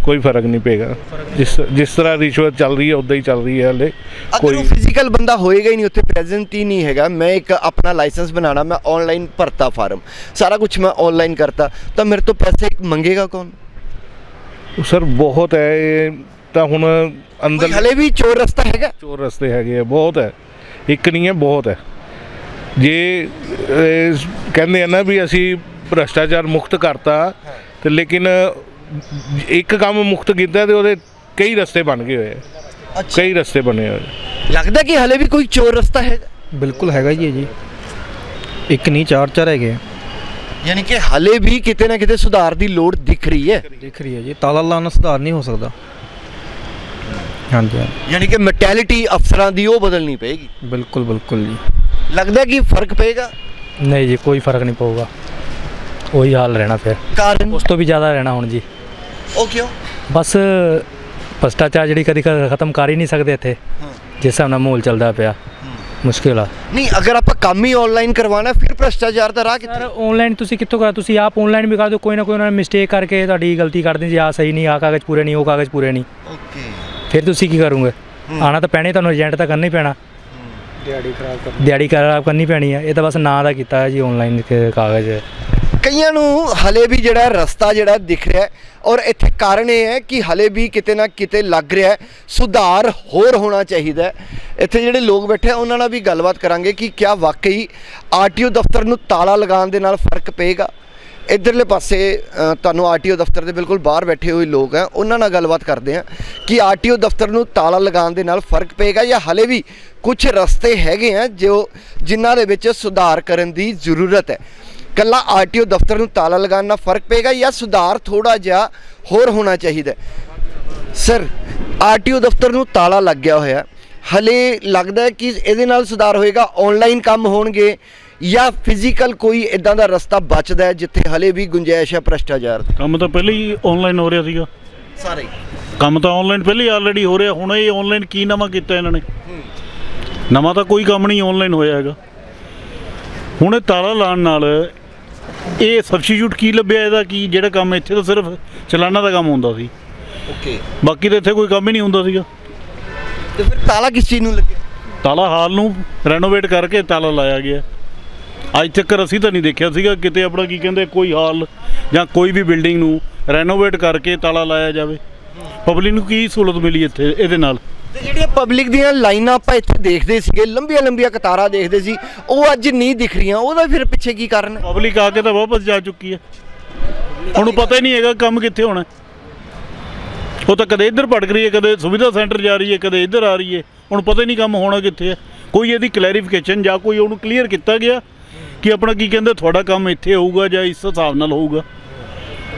ਕੋਈ ਫ਼ਰਕ ਨਹੀਂ ਪਏਗਾ। ਜਿਸ ਜਿਸ ਤਰ੍ਹਾਂ ਰਿਸ਼ਵਤ ਚੱਲ ਰਹੀ ਹੈ ਉਦਾਂ ਹੀ ਚੱਲ ਰਹੀ ਹੈ ਹਲੇ। ਅਗਰ ਕੋਈ ਉਹ ਫਿਜ਼ੀਕਲ ਬੰਦਾ ਹੋਏਗਾ ਹੀ ਨਹੀਂ ਉੱਥੇ ਪ੍ਰੈਜ਼ੈਂਟ ਹੀ ਨਹੀਂ ਹੈਗਾ। ਮੈਂ ਇੱਕ ਆਪਣਾ ਲਾਇਸੈਂਸ ਬਣਾਉਣਾ ਮੈਂ ਆਨਲਾਈਨ ਭਰਤਾ ਫਾਰਮ ਸਾਰਾ ਕੁਝ ਮੈਂ ਆਨਲਾਈਨ ਕਰਤਾ। ਤਾਂ ਮੇਰੇ ਤੋਂ ਪੈਸੇ ਮੰਗੇਗਾ ਕੌਣ? ਸਰ ਬਹੁਤ ਹੈ। ਇਹ ਤਾਂ ਹੁਣ ਅੰਦਰ ਹਲੇ ਵੀ ਚੋਰ ਰਸਤਾ ਹੈਗਾ? ਚੋਰ ਰਸਤੇ ਹੈਗੇ ਆ ਬਹੁਤ ਹੈ। ਇੱਕ ਨਹੀਂ ਹੈ ਬਹੁਤ ਹੈ। ਜੇ ਇਹ ਕਹਿੰਦੇ ਆ ਨਾ ਵੀ ਅਸੀਂ ਭ੍ਰਸ਼ਟਾਚਾਰ ਮੁਕਤ ਕਰਤਾ ਤੇ ਲੇਕਿਨ ਇੱਕ ਕੰਮ ਮੁਕਤ ਕੀਤਾ ਤੇ ਉਹਦੇ ਕਈ ਰਸਤੇ ਬਣ ਗਏ ਹੋਏ ਆ। ਕਈ ਰਸਤੇ ਬਣੇ ਹੋਏ ਆ। ਲੱਗਦਾ ਕਿ ਹਲੇ ਵੀ ਕੋਈ ਚੋਰ ਰਸਤਾ ਹੈਗਾ ਬਿਲਕੁਲ ਹੈਗਾ ਜੀ ਇਹ ਜੀ। ਇੱਕ ਨਹੀਂ ਚਾਰ ਚਾਰ ਹੈਗੇ ਆ। ਯਾਨੀ ਕਿ ਹਲੇ ਵੀ ਕਿਤੇ ਨਾ ਕਿਤੇ ਸੁਧਾਰ ਦੀ ਲੋੜ ਦਿਖ ਰਹੀ ਹੈ? ਦਿਖ ਰਹੀ ਹੈ ਜੀ। ਤਾਲਾ ਲਾਉਣ ਨਾਲ ਸੁਧਾਰ ਨਹੀਂ ਹੋ ਸਕਦਾ। ਹਾਂਜੀ ਹਾਂਜੀ। ਯਾਨੀ ਕਿ ਮੈਂਟੈਲਿਟੀ ਅਫਸਰਾਂ ਦੀ ਉਹ ਬਦਲਣੀ ਪਏਗੀ? ਬਿਲਕੁਲ ਬਿਲਕੁਲ ਜੀ। ਲੱਗਦਾ ਕਿ ਫ਼ਰਕ ਪਏਗਾ? ਨਹੀਂ ਜੀ ਕੋਈ ਫ਼ਰਕ ਨਹੀਂ ਪਊਗਾ। ਉਹੀ ਹਾਲ ਰਹਿਣਾ ਫਿਰ। ਕਾਰਨ? ਉਸ ਤੋਂ ਵੀ ਜ਼ਿਆਦਾ ਰਹਿਣਾ ਹੁਣ ਜੀ। ਉਹ ਕਿਉਂ? ਬਸ ਭ੍ਰਸ਼ਟਾਚਾਰ ਜਿਹੜੀ ਕਦੀ ਖਤਮ ਕਰ ਹੀ ਨਹੀਂ ਸਕਦੇ ਇੱਥੇ। ਜਿਸ ਹਿਸਾਬ ਨਾਲ ਮਾਹੌਲ ਚੱਲਦਾ ਪਿਆ। ਮੁਸ਼ਕਿਲ ਆ। ਨਹੀਂ ਅਗਰ ਆਪਾਂ ਕੰਮ ਹੀ ਆਨਲਾਈਨ ਕਰਵਾਉਣਾ ਫਿਰ ਭ੍ਰਸ਼ਟਾਚਾਰ ਦਾ ਰਾਹ ਸਰ ਕਿੱਥੇ ਆਨਲਾਈਨ ਤੁਸੀਂ ਕਿੱਥੋਂ ਕਰ ਤੁਸੀਂ ਆਪ ਆਨਲਾਈਨ ਵੀ ਕਰ ਦਿਓ ਕੋਈ ਨਾ ਕੋਈ ਉਹਨਾਂ ਨੇ ਮਿਸਟੇਕ ਕਰਕੇ ਤੁਹਾਡੀ ਗਲਤੀ ਕਰ ਦਿੰਦੇ ਜੀ ਆ ਸਹੀ ਨਹੀਂ ਆ ਕਾਗਜ਼ ਪੂਰੇ ਨਹੀਂ ਉਹ ਕਾਗਜ਼ ਪੂਰੇ ਨਹੀਂ। ਓਕੇ ਫਿਰ ਤੁਸੀਂ ਕੀ ਕਰੋਗੇ? ਆਣਾ ਤਾਂ ਪੈਣੇ ਤੁਹਾਨੂੰ ਏਜੰਟ ਤਾਂ ਕਰਨਾ ਹੀ ਪੈਣਾ। ਦਿਹਾੜੀ ਖਰਾਬ ਕਰਨੀ। ਦਿਹਾੜੀ ਖਰਾਬ ਕਰਨੀ ਪੈਣੀ ਹੈ ਇਹ ਤਾਂ ਬਸ ਨਾਂ ਦਾ ਕੀਤਾ ਹੈ ਜੀ ਆਨਲਾਈਨ ਕਾਗਜ਼। ਕਈਆਂ ਨੂੰ ਹਲੇ ਵੀ ਜਿਹੜਾ ਰਸਤਾ ਜਿਹੜਾ ਦਿਖ ਰਿਹਾ ਔਰ ਇੱਥੇ ਕਾਰਨ ਇਹ ਹੈ ਕਿ ਹਲੇ ਵੀ ਕਿਤੇ ਨਾ ਕਿਤੇ ਲੱਗ ਰਿਹਾ ਸੁਧਾਰ ਹੋਰ ਹੋਣਾ ਚਾਹੀਦਾ ਇੱਥੇ ਜਿਹੜੇ ਲੋਕ ਬੈਠੇ ਆ ਉਹਨਾਂ ਨਾਲ ਵੀ ਗੱਲਬਾਤ ਕਰਾਂਗੇ ਕਿ ਕਿਆ ਵਾਕਈ ਆਰਟੀਓ ਦਫ਼ਤਰ ਨੂੰ ਤਾਲਾ ਲਗਾਉਣ ਦੇ ਨਾਲ ਫ਼ਰਕ ਪਏਗਾ। ਇਧਰਲੇ ਪਾਸੇ ਅ, ਤੁਹਾਨੂੰ ਆਰਟੀਓ ਦਫ਼ਤਰ ਦੇ ਬਿਲਕੁਲ ਬਾਹਰ ਬੈਠੇ ਹੋਏ ਲੋਕ ਆ ਉਹਨਾਂ ਨਾਲ ਗੱਲਬਾਤ ਕਰਦੇ ਆ ਕਿ ਆਰਟੀਓ ਦਫ਼ਤਰ ਨੂੰ ਤਾਲਾ ਲਗਾਉਣ ਦੇ ਨਾਲ ਫ਼ਰਕ ਪਏਗਾ ਜਾਂ ਹਲੇ ਵੀ ਕੁਝ ਰਸਤੇ ਹੈਗੇ ਆ ਜੋ ਜਿਨ੍ਹਾਂ ਦੇ ਵਿੱਚ ਸੁਧਾਰ ਕਰਨ ਦੀ ਜ਼ਰੂਰਤ ਹੈ। ਕੱਲਾ ਆਰਟੀਓ ਦਫ਼ਤਰ ਨੂੰ ਤਾਲਾ ਲਗਾਉਣ ਨਾਲ ਫ਼ਰਕ ਪਏਗਾ ਜਾਂ ਸੁਧਾਰ ਥੋੜਾ ਜਿਹਾ ਹੋਰ ਹੋਣਾ ਚਾਹੀਦਾ? ਸਰ ਆਰਟੀਓ ਦਫ਼ਤਰ ਨੂੰ ਤਾਲਾ ਲੱਗ ਗਿਆ ਹੋਇਆ। ਹਲੇ ਲੱਗਦਾ ਹੈ ਕਿ ਇਹਦੇ ਨਾਲ ਸੁਧਾਰ ਹੋਏਗਾ ਆਨਲਾਈਨ ਕੰਮ ਹੋਣਗੇ ਜਾਂ ਫਿਜ਼ੀਕਲ ਕੋਈ ਇਦਾਂ ਦਾ ਰਸਤਾ ਬਚਦਾ ਹੈ ਜਿੱਥੇ ਹਲੇ ਵੀ ਗੁੰਜਾਇਸ਼ ਹੈ ਭ੍ਰਸ਼ਟਾਚਾਰ ਦੀ। ਕੰਮ ਤਾਂ ਪਹਿਲਾਂ ਹੀ ਆਨਲਾਈਨ ਹੋ ਰਿਹਾ ਸੀਗਾ। ਸਾਰੇ। ਕੰਮ ਤਾਂ ਆਨਲਾਈਨ ਪਹਿਲਾਂ ਹੀ ਆਲਰੇਡੀ ਹੋ ਰਿਹਾ ਹੁਣ ਇਹ ਆਨਲਾਈਨ ਕੀ ਨਵਾਂ ਕੀਤਾ ਇਹਨਾਂ ਨੇ? ਨਵਾਂ ਤਾਂ ਕੋਈ ਕੰਮ ਨਹੀਂ ਆਨਲਾਈਨ ਹੋਇਆ ਹੈਗਾ। ਹੁਣ ਇਹ ਤਾਲਾ ਲਾਉਣ ਨਾਲ ਇਹ ਸਬਸਟੀਟਿਊਟ ਕੀ ਲੱਭਿਆ ਇਹਦਾ? ਕੀ ਜਿਹੜਾ ਕੰਮ ਇੱਥੇ ਤਾਂ ਸਿਰਫ ਚਲਾਨਾ ਦਾ ਕੰਮ ਹੁੰਦਾ ਸੀ। ਓਕੇ। ਬਾਕੀ ਤਾਂ ਇੱਥੇ ਕੋਈ ਕੰਮ ਹੀ ਨਹੀਂ ਹੁੰਦਾ ਸੀਗਾ। ਤੇ ਫਿਰ ਤਾਲਾ ਕਿਸ ਚੀਜ਼ ਨੂੰ ਲੱਗਿਆ? ਤਾਲਾ ਹਾਲ ਨੂੰ ਰੈਨੋਵੇਟ ਕਰਕੇ ਤਾਲਾ ਲਾਇਆ ਗਿਆ। ਅੱਜ ਤੱਕ ਅਸੀਂ ਤਾਂ ਨਹੀਂ ਦੇਖਿਆ ਸੀਗਾ ਕਿਤੇ ਆਪਣਾ ਕੀ ਕਹਿੰਦੇ ਕੋਈ ਹਾਲ ਜਾਂ ਕੋਈ ਵੀ ਬਿਲਡਿੰਗ ਨੂੰ ਰੈਨੋਵੇਟ ਕਰਕੇ ਤਾਲਾ ਲਾਇਆ ਜਾਵੇ। ਪਬਲਿਕ ਨੂੰ ਕੀ ਸਹੂਲਤ ਮਿਲੀ ਇੱਥੇ ਇਹਦੇ ਨਾਲ? ਤੇ ਜਿਹੜੀਆਂ ਪਬਲਿਕ ਦੀਆਂ ਲਾਈਨਾਂ ਆਪਾਂ ਇੱਥੇ ਦੇਖਦੇ ਸੀਗੇ, ਲੰਬੀਆਂ ਲੰਬੀਆਂ ਕਤਾਰਾਂ ਦੇਖਦੇ ਸੀ, ਉਹ ਅੱਜ ਨਹੀਂ ਦਿਖ ਰਹੀਆਂ। ਉਹਦਾ ਫਿਰ ਪਿੱਛੇ ਕੀ ਕਾਰਨ ਹੈ? ਪਬਲਿਕ ਆ ਕੇ ਤਾਂ ਵਾਪਸ ਜਾ ਚੁੱਕੀ ਹੈ। ਉਹਨੂੰ ਪਤਾ ਹੀ ਨਹੀਂ ਹੈਗਾ ਕੰਮ ਕਿੱਥੇ ਹੋਣਾ। ਉਹ ਤਾਂ ਕਦੇ ਇੱਧਰ ਭਟਕ ਰਹੀ ਹੈ, ਕਦੇ ਸੁਵਿਧਾ ਸੈਂਟਰ ਜਾ ਰਹੀ ਹੈ, ਕਦੇ ਇੱਧਰ ਆ ਰਹੀ ਹੈ। ਹੁਣ ਪਤਾ ਹੀ ਨਹੀਂ ਕੰਮ ਹੋਣਾ ਕਿੱਥੇ ਹੈ। ਕੋਈ ਇਹਦੀ ਕਲੈਰੀਫਿਕੇਸ਼ਨ ਜਾਂ ਕੋਈ ਉਹਨੂੰ ਕਲੀਅਰ ਕੀਤਾ ਗਿਆ ਕਿ ਆਪਣਾ ਕੀ ਕਹਿੰਦੇ, ਤੁਹਾਡਾ ਕੰਮ ਇੱਥੇ ਹੋਊਗਾ ਜਾਂ ਇਸ ਹਿਸਾਬ ਨਾਲ ਹੋਊਗਾ।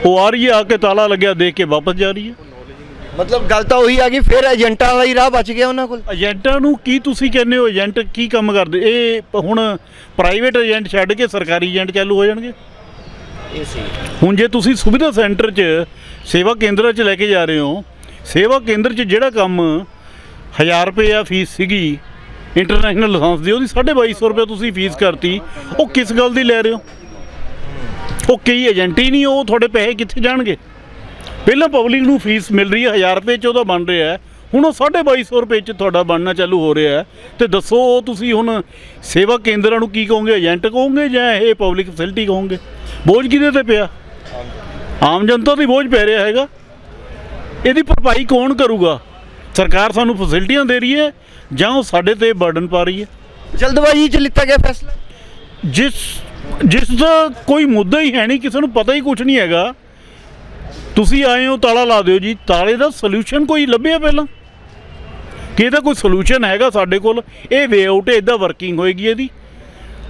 ਉਹ ਆ ਰਹੀ ਹੈ, ਆ ਕੇ ਤਾਲਾ ਲੱਗਿਆ, ਦੇਖ ਕੇ ਵਾਪਸ ਜਾ ਰਹੀ ਹੈ। ਮਤਲਬ ਗੱਲ ਤਾਂ ਉਹੀ ਆ ਗਈ ਫਿਰ ਏਜੰਟਾਂ ਵਾਲਾ ਹੀ ਰਾਹ ਬਚ ਗਿਆ ਉਹਨਾਂ ਕੋਲ। ਏਜੰਟਾਂ ਨੂੰ ਕੀ ਤੁਸੀਂ ਕਹਿੰਦੇ ਹੋ ਏਜੰਟ ਕੀ ਕੰਮ ਕਰਦੇ? ਇਹ ਪ- ਹੁਣ ਪ੍ਰਾਈਵੇਟ ਏਜੰਟ ਛੱਡ ਕੇ ਸਰਕਾਰੀ ਏਜੰਟ ਚਾਲੂ ਹੋ ਜਾਣਗੇ? ਹੁਣ ਜੇ ਤੁਸੀਂ ਸੁਵਿਧਾ ਸੈਂਟਰ 'ਚ ਸੇਵਾ ਕੇਂਦਰ 'ਚ ਲੈ ਕੇ ਜਾ ਰਹੇ ਹੋ ਸੇਵਾ ਕੇਂਦਰ 'ਚ ਜਿਹੜਾ ਕੰਮ 1000 ਰੁਪਏ ਆ ਫੀਸ ਸੀਗੀ ਇੰਟਰਨੈਸ਼ਨਲ ਲਾਇਸੈਂਸ ਦੀ ਉਹਦੀ 2250 ਰੁਪਏ ਤੁਸੀਂ ਫੀਸ ਕਰਤੀ ਉਹ ਕਿਸ ਗੱਲ ਦੀ ਲੈ ਰਹੇ ਹੋ? ਉਹ ਕਈ ਏਜੰਟ ਹੀ ਨਹੀਂ ਉਹ ਤੁਹਾਡੇ ਪੈਸੇ ਕਿੱਥੇ ਜਾਣਗੇ? ਪਹਿਲਾਂ ਪਬਲਿਕ ਨੂੰ ਫੀਸ ਮਿਲ ਰਹੀ ਹੈ 1000 ਰੁਪਏ ਚ ਉਹਦਾ ਬਣ ਰਿਹਾ ਹੈ। ਹੁਣ ਉਹ 2250 ਰੁਪਏ ਚ ਤੁਹਾਡਾ ਬਣਨਾ ਚਾਲੂ ਹੋ ਰਿਹਾ ਹੈ। ਤੇ ਦੱਸੋ ਉਹ ਤੁਸੀਂ ਹੁਣ ਸੇਵਾ ਕੇਂਦਰਾਂ ਨੂੰ ਕੀ ਕਹੋਗੇ ਏਜੰਟ ਕਹੋਗੇ ਜਾਂ ਇਹ ਪਬਲਿਕ ਫੈਸਿਲਿਟੀ ਕਹੋਗੇ? ਬੋਝ ਕਿਹਦੇ ਤੇ ਪਿਆ? ਆਮ ਜਨਤਾ ਦੀ ਬੋਝ ਪੈ ਰਿਹਾ ਹੈਗਾ। ਇਹਦੀ ਭਰਪਾਈ ਕੌਣ ਕਰੂਗਾ? ਸਰਕਾਰ ਸਾਨੂੰ ਫੈਸਿਲਿਟੀਆਂ ਦੇ ਰਹੀ ਹੈ ਜਾਂ ਉਹ ਸਾਡੇ ਤੇ ਬਰਡਨ ਪਾ ਰਹੀ ਹੈ? ਜਲਦਬਾਜ਼ੀ 'ਚ ਲਿੱਤਾ ਗਿਆ ਫੈਸਲਾ। ਜਿਸ ਜਿਸ ਦਾ ਕੋਈ ਮੁੱਦਾ ਹੀ ਹੈ ਨਹੀਂ ਕਿਸੇ ਨੂੰ ਪਤਾ ਹੀ ਕੁਝ ਨਹੀਂ ਹੈਗਾ। ਤੁਸੀਂ ਆਏ ਹੋ ਤਾਲਾ ਲਾ ਦਿਓ ਜੀ। ਤਾਲੇ ਦਾ ਸੋਲੂਸ਼ਨ ਕੋਈ ਲੱਭਿਆ ਪਹਿਲਾਂ? ਕਿ ਇਹਦਾ ਕੋਈ ਸੋਲੂਸ਼ਨ ਹੈਗਾ ਸਾਡੇ ਕੋਲ? ਇਹ ਵੇ ਆਊਟ ਇਦਾਂ ਵਰਕਿੰਗ ਹੋਏਗੀ ਇਹਦੀ।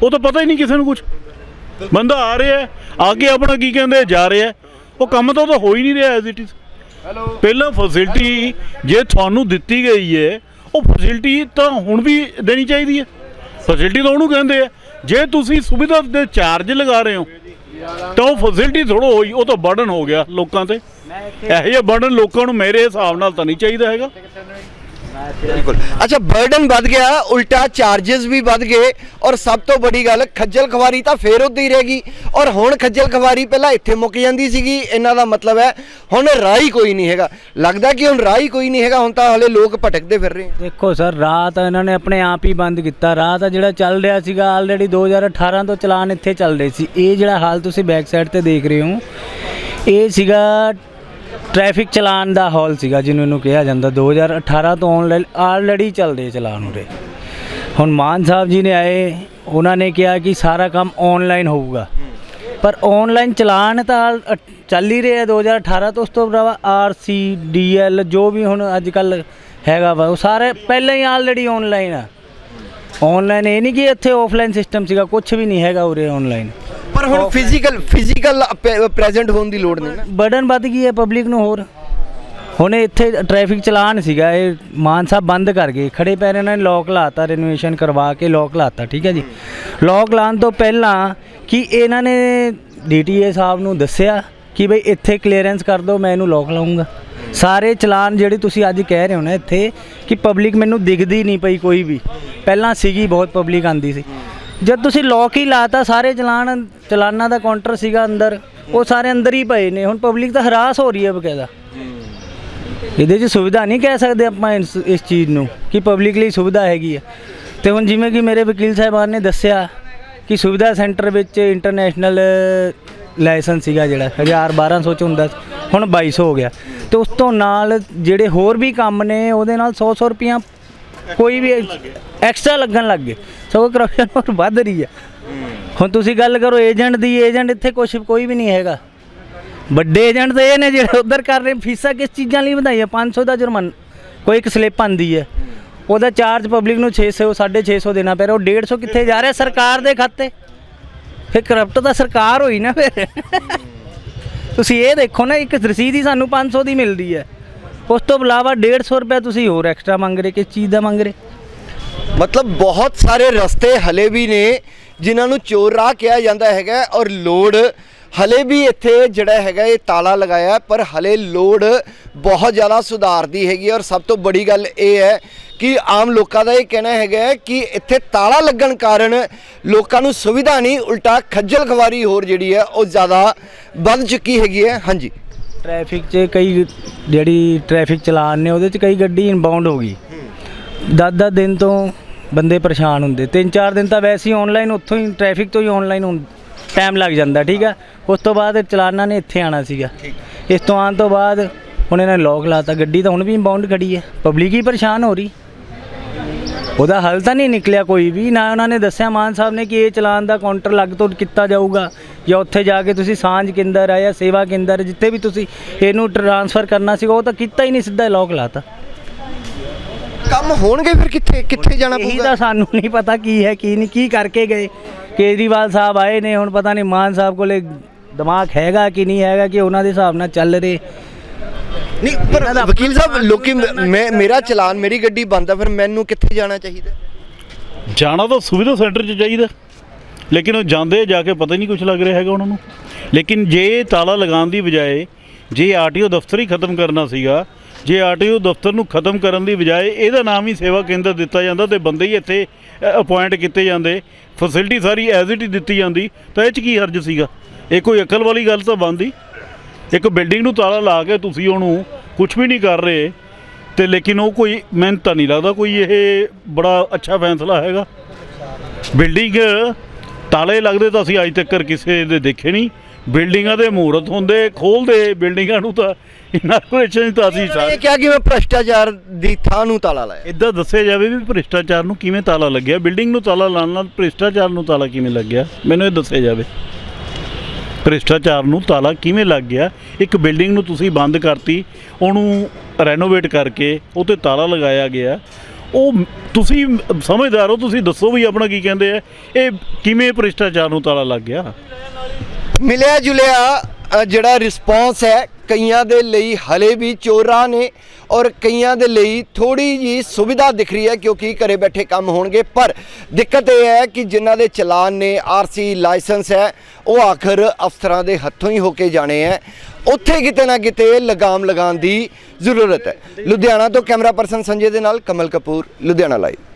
ਉਹ ਤਾਂ ਪਤਾ ਹੀ ਨਹੀਂ ਕਿਸੇ ਨੂੰ ਕੁਝ ਬੰਦਾ ਆ ਰਿਹਾ ਆ ਕੇ ਆਪਣਾ ਕੀ ਕਹਿੰਦੇ ਜਾ ਰਿਹਾ। ਉਹ ਕੰਮ ਤਾਂ ਉਹਦਾ ਹੋ ਹੀ ਨਹੀਂ ਰਿਹਾ ਐਜ਼ ਇਟ ਇਜ਼ ਪਹਿਲਾਂ ਫੈਸਿਲਿਟੀ ਜੇ ਤੁਹਾਨੂੰ ਦਿੱਤੀ ਗਈ ਹੈ ਉਹ ਫੈਸਿਲਿਟੀ ਤਾਂ ਹੁਣ ਵੀ ਦੇਣੀ ਚਾਹੀਦੀ ਹੈ। ਫੈਸਿਲਿਟੀ ਤਾਂ ਉਹਨੂੰ ਕਹਿੰਦੇ ਆ। ਜੇ ਤੁਸੀਂ ਸੁਵਿਧਾ ਦੇ ਚਾਰਜ ਲਗਾ ਰਹੇ ਹੋ ਤਾਂ ਉਹ ਫੈਸਿਲਿਟੀ ਥੋੜੋ ਹੋਈ ਉਹ ਤਾਂ ਬਰਡਨ ਹੋ ਗਿਆ ਲੋਕਾਂ ਤੇ। ਇਹੋ ਜਿਹਾ ਬਰਡਨ ਲੋਕਾਂ ਨੂੰ ਮੇਰੇ ਹਿਸਾਬ ਨਾਲ ਤਾਂ ਨਹੀਂ ਚਾਹੀਦਾ ਹੈਗਾ। ਬਿਲਕੁਲ ਅੱਛਾ ਬਰਡਨ ਵੱਧ ਗਿਆ ਉਲਟਾ ਚਾਰजेस ਵੀ ਵੱਧ ਗਏ ਔਰ ਸਭ ਤੋਂ ਵੱਡੀ ਗੱਲ ਖੱਜਲ ਖਵਾਰੀ ਤਾਂ ਫੇਰ ਉੱਦਾਂ ਹੀ ਰਹੇਗੀ ਔਰ ਹੁਣ ਖੱਜਲ ਖਵਾਰੀ ਪਹਿਲਾਂ ਇੱਥੇ ਮੁੱਕ ਜਾਂਦੀ ਸੀਗੀ ਇਹਨਾਂ ਦਾ ਮਤਲਬ ਹੈ ਹੁਣ ਰਾਹ ਕੋਈ ਨਹੀਂ ਹੈਗਾ ਲੱਗਦਾ ਕਿ ਹੁਣ ਰਾਹ ਕੋਈ ਨਹੀਂ ਹੈਗਾ ਹੁਣ ਤਾਂ ਹਲੇ ਲੋਕ ਭਟਕਦੇ ਫਿਰ ਰਹੇ ਦੇਖੋ ਸਰ ਰਾਹ ਤਾਂ ਇਹਨਾਂ ਨੇ ਆਪਣੇ ਆਪ ਹੀ ਬੰਦ ਕੀਤਾ। ਰਾਹ ਤਾਂ ਜਿਹੜਾ ਚੱਲ ਰਿਹਾ ਸੀਗਾ ਆਲਰੇਡੀ 2018 ਤੋਂ ਚਲਾਨ ਇੱਥੇ ਚੱਲ ਰਹੇ ਸੀ। ਇਹ ਜਿਹੜਾ ਹਾਲ ਤੁਸੀਂ ਬੈਕ ਸਾਈਡ ਤੇ ਦੇਖ ਰਹੇ ਹੋ, ਇਹ ਸੀਗਾ ਟ੍ਰੈਫਿਕ ਚਲਾਨ ਦਾ ਹੌਲ ਸੀਗਾ, ਜਿਹਨੂੰ ਇਹਨੂੰ ਕਿਹਾ ਜਾਂਦਾ 2018 ਤੋਂ ਆਨਲਾਈਨ, ਆਲਰੇਡੀ ਚੱਲਦੇ ਚਲਾਨ ਉਰੇ। ਹੁਣ ਮਾਨ ਸਾਹਿਬ ਜੀ ਨੇ ਆਏ, ਉਹਨਾਂ ਨੇ ਕਿਹਾ ਕਿ ਸਾਰਾ ਕੰਮ ਆਨਲਾਈਨ ਹੋਊਗਾ। ਪਰ ਆਨਲਾਈਨ ਚਲਾਨ ਤਾਂ ਅ- ਚੱਲ ਹੀ ਰਿਹਾ 2018 ਤੋਂ, ਉਸ ਤੋਂ ਇਲਾਵਾ ਆਰਸੀ ਡੀਐਲ ਜੋ ਵੀ ਹੁਣ ਅੱਜ ਕੱਲ ਹੈਗਾ ਵਾ, ਉਹ ਸਾਰੇ ਪਹਿਲਾਂ ਹੀ ਆਲਰੇਡੀ ਆਨਲਾਈਨ ਆ। ਆਨਲਾਈਨ ਇਹ ਨਹੀਂ ਕਿ ਇੱਥੇ ਆਫਲਾਈਨ ਸਿਸਟਮ ਸੀਗਾ ਕੁਝ ਵੀ ਨਹੀਂ ਹੈਗਾ ਉਰੇ ਆਨਲਾਈਨ। ਪਰ ਹੁਣ ਫਿਜ਼ੀਕਲ ਫਿਜ਼ੀਕਲ ਪ੍ਰੈਜ਼ੈਂਟ ਹੋਣ ਦੀ ਲੋੜ ਨਹੀਂ ਨਾ। ਬਰਡਨ ਵੱਧ ਗਈ ਹੈ ਪਬਲਿਕ ਨੂੰ ਹੋਰ। ਹੁਣ ਇੱਥੇ ਟ੍ਰੈਫਿਕ ਚਲਾਨ ਸੀਗਾ ਇਹ ਮਾਨ ਸਾਹਿਬ ਬੰਦ ਕਰ ਗਏ। ਖੜੇ ਪੈਰ ਇਹਨਾਂ ਨੇ ਲੋਕ ਲਾਤਾ ਰੈਨੋਵੇਸ਼ਨ ਕਰਵਾ ਕੇ ਲੋਕ ਲਾਤਾ ਠੀਕ ਹੈ ਜੀ। ਲੋਕ ਲਾਉਣ ਤੋਂ ਪਹਿਲਾਂ ਕਿ ਇਹਨਾਂ ਨੇ ਡੀਟੀਏ ਸਾਹਿਬ ਨੂੰ ਦੱਸਿਆ ਕਿ ਬਈ ਇੱਥੇ ਕਲੀਅਰੈਂਸ ਕਰ ਦਿਓ ਮੈਂ ਇਹਨੂੰ ਲੋਕ ਲਾਉਂਗਾ ਸਾਰੇ ਚਲਾਨ ਜਿਹੜੇ ਤੁਸੀਂ ਅੱਜ ਕਹਿ ਰਹੇ ਹੋ ਨਾ ਇੱਥੇ ਕਿ ਪਬਲਿਕ ਮੈਨੂੰ ਦਿਖਦੀ ਨਹੀਂ ਪਈ ਕੋਈ ਵੀ। ਪਹਿਲਾਂ ਸੀਗੀ ਬਹੁਤ ਪਬਲਿਕ ਆਂਦੀ ਸੀ। ਜਦ ਤੁਸੀਂ ਲੋਕ ਹੀ ਲਾਤਾ ਸਾਰੇ ਚਲਾਨ ਚਲਾਨਾਂ ਦਾ ਕਾਊਂਟਰ ਸੀਗਾ ਅੰਦਰ ਉਹ ਸਾਰੇ ਅੰਦਰ ਹੀ ਪਏ ਨੇ। ਹੁਣ ਪਬਲਿਕ ਤਾਂ ਹਰਾਸ ਹੋ ਰਹੀ ਹੈ ਬਕਾਇਦਾ। ਇਹਦੇ 'ਚ ਸੁਵਿਧਾ ਨਹੀਂ ਕਹਿ ਸਕਦੇ ਆਪਾਂ ਇਸ ਇਸ ਚੀਜ਼ ਨੂੰ ਕਿ ਪਬਲਿਕ ਲਈ ਸੁਵਿਧਾ ਹੈਗੀ ਆ ਤੇ ਹੁਣ ਜਿਵੇਂ ਕਿ ਮੇਰੇ ਵਕੀਲ ਸਾਹਿਬਾਨ ਨੇ ਦੱਸਿਆ ਕਿ ਸੁਵਿਧਾ ਸੈਂਟਰ ਵਿੱਚ ਇੰਟਰਨੈਸ਼ਨਲ ਲਾਇਸੈਂਸ ਸੀਗਾ ਜਿਹੜਾ 1000 1200 ਚ ਹੁੰਦਾ ਸੀ, ਹੁਣ 2200 ਹੋ ਗਿਆ। ਤੇ ਉਸ ਤੋਂ ਨਾਲ ਜਿਹੜੇ ਹੋਰ ਵੀ ਕੰਮ ਨੇ ਉਹਦੇ ਨਾਲ 100 100 ਰੁਪਈਆ ਕੋਈ ਵੀ ਐਕਸਟਰਾ ਲੱਗਣ ਲੱਗ ਗਏ। ਸਗੋਂ ਕਰਪਸ਼ਨ ਹੋਰ ਵੱਧ ਰਹੀ ਆ। ਹੁਣ ਤੁਸੀਂ ਗੱਲ ਕਰੋ ਏਜੰਟ ਦੀ ਏਜੰਟ ਇੱਥੇ ਕੁਛ ਕੋਈ ਵੀ ਨਹੀਂ ਹੈਗਾ। ਵੱਡੇ ਏਜੰਟ ਤਾਂ ਇਹ ਨੇ ਜਿਹੜੇ ਉਧਰ ਕਰ ਰਹੇ ਫੀਸਾਂ ਕਿਸ ਚੀਜ਼ਾਂ ਲਈ ਵਧਾਈਆਂ? 500 ਦਾ ਜੁਰਮਾਨਾ। ਕੋਈ ਇੱਕ ਸਲਿੱਪ ਆਂਦੀ ਹੈ ਉਹਦਾ ਚਾਰਜ ਪਬਲਿਕ ਨੂੰ 600 650 ਦੇਣਾ ਪੈ ਰਿਹਾ। ਉਹ 150 ਕਿੱਥੇ ਜਾ ਰਿਹਾ? ਸਰਕਾਰ ਦੇ ਖਾਤੇ। ਫਿਰ ਕਰਪਟ ਤਾਂ ਸਰਕਾਰ ਹੋਈ ਨਾ ਫਿਰ। ਤੁਸੀਂ ਇਹ ਦੇਖੋ ਨਾ ਇੱਕ ਰਸੀਦ ਹੀ ਸਾਨੂੰ 500 ਦੀ ਮਿਲਦੀ ਹੈ ਉਸ ਤੋਂ ਇਲਾਵਾ 150 ਰੁਪਏ ਤੁਸੀਂ ਹੋਰ ਐਕਸਟਰਾ ਮੰਗ ਰਹੇ, ਕਿਸ ਚੀਜ਼ ਦਾ ਮੰਗ ਰਹੇ? ਮਤਲਬ ਬਹੁਤ ਸਾਰੇ ਰਸਤੇ ਹਲੇ ਵੀ ਨੇ ਜਿਨ੍ਹਾਂ ਨੂੰ ਚੋਰ ਰਾਹ ਕਿਹਾ ਜਾਂਦਾ ਹੈਗਾ ਔਰ ਲੋਡ ਹਲੇ ਵੀ ਇੱਥੇ ਜਿਹੜਾ ਹੈਗਾ ਇਹ ਤਾਲਾ ਲਗਾਇਆ ਪਰ ਹਲੇ ਲੋਡ ਬਹੁਤ ਜ਼ਿਆਦਾ ਸੁਧਾਰ ਦੀ ਹੈਗੀ ਹੈ ਔਰ ਸਭ ਤੋਂ ਬੜੀ ਗੱਲ ਇਹ ਹੈ ਕਿ ਆਮ ਲੋਕਾਂ ਦਾ ਇਹ ਕਹਿਣਾ ਹੈਗਾ ਕਿ ਇੱਥੇ ਤਾਲਾ ਲੱਗਣ ਕਾਰਨ ਲੋਕਾਂ ਨੂੰ ਸੁਵਿਧਾ ਨਹੀਂ, ਉਲਟਾ ਖੱਜਲ ਖਵਾਰੀ ਹੋਰ ਜਿਹੜੀ ਹੈ ਉਹ ਜ਼ਿਆਦਾ ਵੱਧ ਚੁੱਕੀ ਹੈਗੀ ਹੈ। ਹਾਂਜੀ। ਟ੍ਰੈਫਿਕ 'ਚ ਕਈ ਜਿਹੜੀ ਟ੍ਰੈਫਿਕ ਚਲਾਨ ਨੇ ਉਹਦੇ 'ਚ ਕਈ ਗੱਡੀ ਇਨਬਾਉਂਡ ਹੋ ਗਈ। 10-10 ਦਿਨ ਤੋਂ ਬੰਦੇ ਪਰੇਸ਼ਾਨ ਹੁੰਦੇ। ਤਿੰਨ ਚਾਰ ਦਿਨ ਤਾਂ ਵੈਸੇ ਹੀ ਆਨਲਾਈਨ ਉੱਥੋਂ ਹੀ ਟ੍ਰੈਫਿਕ ਤੋਂ ਹੀ ਆਨਲਾਈਨ ਟਾਈਮ ਲੱਗ ਜਾਂਦਾ ਠੀਕ ਆ? ਉਸ ਤੋਂ ਬਾਅਦ ਚਲਾਨਾਂ ਨੇ ਇੱਥੇ ਆਣਾ ਸੀਗਾ। ਇਸ ਤੋਂ ਆਉਣ ਤੋਂ ਬਾਅਦ ਹੁਣ ਇਹਨਾਂ ਨੇ ਲੋਕ ਲਾਤਾ ਗੱਡੀ ਤਾਂ ਹੁਣ ਵੀ ਇੰਬਾਉਂਡ ਖੜੀ ਹੈ। ਪਬਲਿਕ ਹੀ ਪਰੇਸ਼ਾਨ ਹੋ ਰਹੀ। ਉਹਦਾ ਹੱਲ ਤਾਂ ਨਹੀਂ ਨਿਕਲਿਆ ਕੋਈ ਵੀ। ਨਾ ਉਹਨਾਂ ਨੇ ਦੱਸਿਆ ਮਾਨ ਸਾਹਿਬ ਨੇ ਕਿ ਇਹ ਚਲਾਨ ਦਾ ਕਾਊਂਟਰ ਲੱਗ ਤੋਂ ਕੀਤਾ ਜਾਊਗਾ। ਜਾਂ ਉੱਥੇ ਜਾ ਕੇ ਤੁਸੀਂ ਸਾਂਝ ਕੇਂਦਰ ਆ ਜਾਂ ਸੇਵਾ ਕੇਂਦਰ ਜਿੱਥੇ ਵੀ ਤੁਸੀਂ ਇਹਨੂੰ ਟ੍ਰਾਂਸਫਰ ਕਰਨਾ ਸੀਗਾ ਉਹ ਤਾਂ ਕੀਤਾ ਹੀ ਨਹੀਂ ਸਿੱਧਾ ਲੋਕ ਲਾਤਾ। ਕੰਮ ਹੋਣਗੇ ਫਿਰ ਕਿੱਥੇ ਕਿੱਥੇ ਜਾਣਾ ਇਹੀ ਪਊਗਾ? ਤਾਂ ਸਾਨੂੰ ਨਹੀਂ ਪਤਾ ਕੀ ਹੈ ਕੀ ਨਹੀਂ ਕੀ ਕਰਕੇ ਗਏ। ਕੇਜਰੀਵਾਲ ਸਾਹਿਬ ਆਏ ਨੇ ਹੁਣ ਪਤਾ ਨਹੀਂ ਮਾਨ ਸਾਹਿਬ ਕੋਲੇ ਦਿਮਾਗ ਹੈਗਾ ਕਿ ਨਹੀਂ ਹੈਗਾ ਕਿ ਉਹਨਾਂ ਦੇ ਹਿਸਾਬ ਨਾਲ ਚੱਲ ਰਹੇ। ਨਹੀਂ ਪਰ ਵਕੀਲ ਸਾਹਿਬ ਲੋਕੀ ਮੈਂ ਮੇਰਾ ਚਲਾਨ ਮੇਰੀ ਗੱਡੀ ਬੰਦ ਆ ਫਿਰ ਮੈਨੂੰ ਕਿੱਥੇ ਜਾਣਾ ਚਾਹੀਦਾ? ਜਾਣਾ ਤਾਂ ਸੁਵਿਧਾ ਸੈਂਟਰ 'ਚ ਚਾਹੀਦਾ। ਲੇਕਿਨ ਉਹ ਜਾਂਦੇ ਜਾ ਕੇ ਪਤਾ ਹੀ ਨਹੀਂ ਕੁਝ ਲੱਗ ਰਿਹਾ ਹੈਗਾ ਉਹਨਾਂ ਨੂੰ। ਲੇਕਿਨ ਜੇ ਤਾਲਾ ਲਗਾਉਣ ਦੀ ਬਜਾਏ, ਜੇ ਆਰਟੀਓ ਦਫ਼ਤਰ ਹੀ ਖਤਮ ਕਰਨਾ ਸੀਗਾ, ਜੇ ਆਰਟੀਓ ਦਫ਼ਤਰ ਨੂੰ ਖਤਮ ਕਰਨ ਦੀ ਬਜਾਏ ਇਹਦਾ ਨਾਮ ਹੀ ਸੇਵਾ ਕੇਂਦਰ ਦਿੱਤਾ ਜਾਂਦਾ ਤੇ ਬੰਦੇ ਹੀ ਇੱਥੇ ਅਪਾਇੰਟ ਕੀਤੇ ਜਾਂਦੇ ਫੈਸਿਲਿਟੀ ਸਾਰੀ ਐਜ਼ ਇਟ ਹੀ ਦਿੱਤੀ ਜਾਂਦੀ, ਤਾਂ ਇਹ 'ਚ ਕੀ ਹਰਜ ਸੀਗਾ? ਇਹ ਕੋਈ ਅਕਲ ਵਾਲੀ ਗੱਲ ਤਾਂ ਬਣਦੀ ਇੱਕ ਬਿਲਡਿੰਗ ਨੂੰ ਤਾਲਾ ਲਾ ਕੇ ਤੁਸੀਂ ਉਹਨੂੰ ਕੁਝ ਵੀ ਨਹੀਂ ਕਰ ਰਹੇ, ਤੇ ਲੇਕਿਨ ਉਹ ਕੋਈ ਮੈਨੂੰ ਤਾਂ ਨਹੀਂ ਲੱਗਦਾ ਕੋਈ ਇਹ ਬੜਾ ਅੱਛਾ ਫੈਸਲਾ ਹੈਗਾ। ਬਿਲਡਿੰਗ ਤਾਲੇ ਲੱਗਦੇ ਤਾਂ ਅਸੀਂ ਅੱਜ ਤੱਕ ਕਿਸੇ ਦੇ ਦੇਖੇ ਨਹੀਂ। ਬਿਲਡਿੰਗਾਂ ਦੇ ਮਹੂਰਤ ਹੁੰਦੇ ਖੋਲਦੇ ਬਿਲਡਿੰਗਾਂ ਨੂੰ ਤਾਂ ਇਨਾਗੂਰੇਸ਼ਨ ਤਾਂ ਅਸੀਂ ਇਹ ਸਾਰੇ ਕਿਹਾ ਕਿ ਮੈਂ ਭ੍ਰਸ਼ਟਾਚਾਰ ਦੀ ਥਾਂ ਨੂੰ ਤਾਲਾ ਲਾਇਆ। ਇਦਾਂ ਦੱਸਿਆ ਜਾਵੇ ਵੀ ਭ੍ਰਿਸ਼ਟਾਚਾਰ ਨੂੰ ਕਿਵੇਂ ਤਾਲਾ ਲੱਗਿਆ। ਬਿਲਡਿੰਗ ਨੂੰ ਤਾਲਾ ਲਾਉਣ ਨਾਲ ਭ੍ਰਿਸ਼ਟਾਚਾਰ ਨੂੰ ਤਾਲਾ ਕਿਵੇਂ ਲੱਗਿਆ? ਮੈਨੂੰ ਇਹ ਦੱਸਿਆ ਜਾਵੇ। ਭ੍ਰਿਸ਼ਟਾਚਾਰ ਨੂੰ ਤਾਲਾ ਕਿਵੇਂ ਲੱਗ ਗਿਆ? ਇੱਕ ਬਿਲਡਿੰਗ ਨੂੰ ਤੁਸੀਂ ਬੰਦ ਕਰਤੀ ਉਹਨੂੰ ਰੈਨੋਵੇਟ ਕਰਕੇ ਉਹ ਤੇ ਤਾਲਾ ਲਗਾਇਆ ਗਿਆ। ਉਹ ਤੁਸੀਂ ਸਮਝਦਾਰ ਹੋ, ਤੁਸੀਂ ਦੱਸੋ ਵੀ ਆਪਣਾ ਕੀ ਕਹਿੰਦੇ ਆ। ਇਹ ਕਿਵੇਂ ਭ੍ਰਿਸ਼ਟਾਚਾਰ ਨੂੰ ਤਾਲਾ ਲੱਗ ਗਿਆ? ਮਿਲਿਆ ਜੁਲਿਆ ਜਿਹੜਾ ਰਿਸਪੌਂਸ ਹੈ, ਕਈਆਂ ਦੇ ਲਈ ਹਲੇ ਵੀ ਚੋਰਾਂ ਨੇ ਔਰ ਕਈਆਂ ਦੇ ਲਈ ਥੋੜੀ ਜੀ ਸੁਵਿਧਾ ਦਿਖ ਰਹੀ ਹੈ ਕਿਉਂਕਿ ਘਰੇ ਬੈਠੇ ਕੰਮ ਹੋਣਗੇ। ਪਰ ਦਿੱਕਤ ਇਹ ਹੈ ਕਿ ਜਿਨ੍ਹਾਂ ਦੇ ਚਲਾਨ ਨੇ ਆਰਸੀ ਲਾਇਸੈਂਸ ਹੈ, ਉਹ ਆਖਰ ਅਫਸਰਾਂ ਦੇ ਹੱਥੋਂ ਹੀ ਹੋ ਕੇ ਜਾਣੇ ਹੈ। ਉੱਥੇ ਕਿਤੇ ਨਾ ਕਿਤੇ ਲਗਾਮ ਲਗਾਉਣ ਦੀ ਜ਼ਰੂਰਤ ਹੈ। ਲੁਧਿਆਣਾ ਤੋਂ ਕੈਮਰਾ ਪਰਸਨ ਸੰਜੇ ਦੇ ਨਾਲ ਕਮਲ ਕਪੂਰ, ਲੁਧਿਆਣਾ ਲਾਈਵ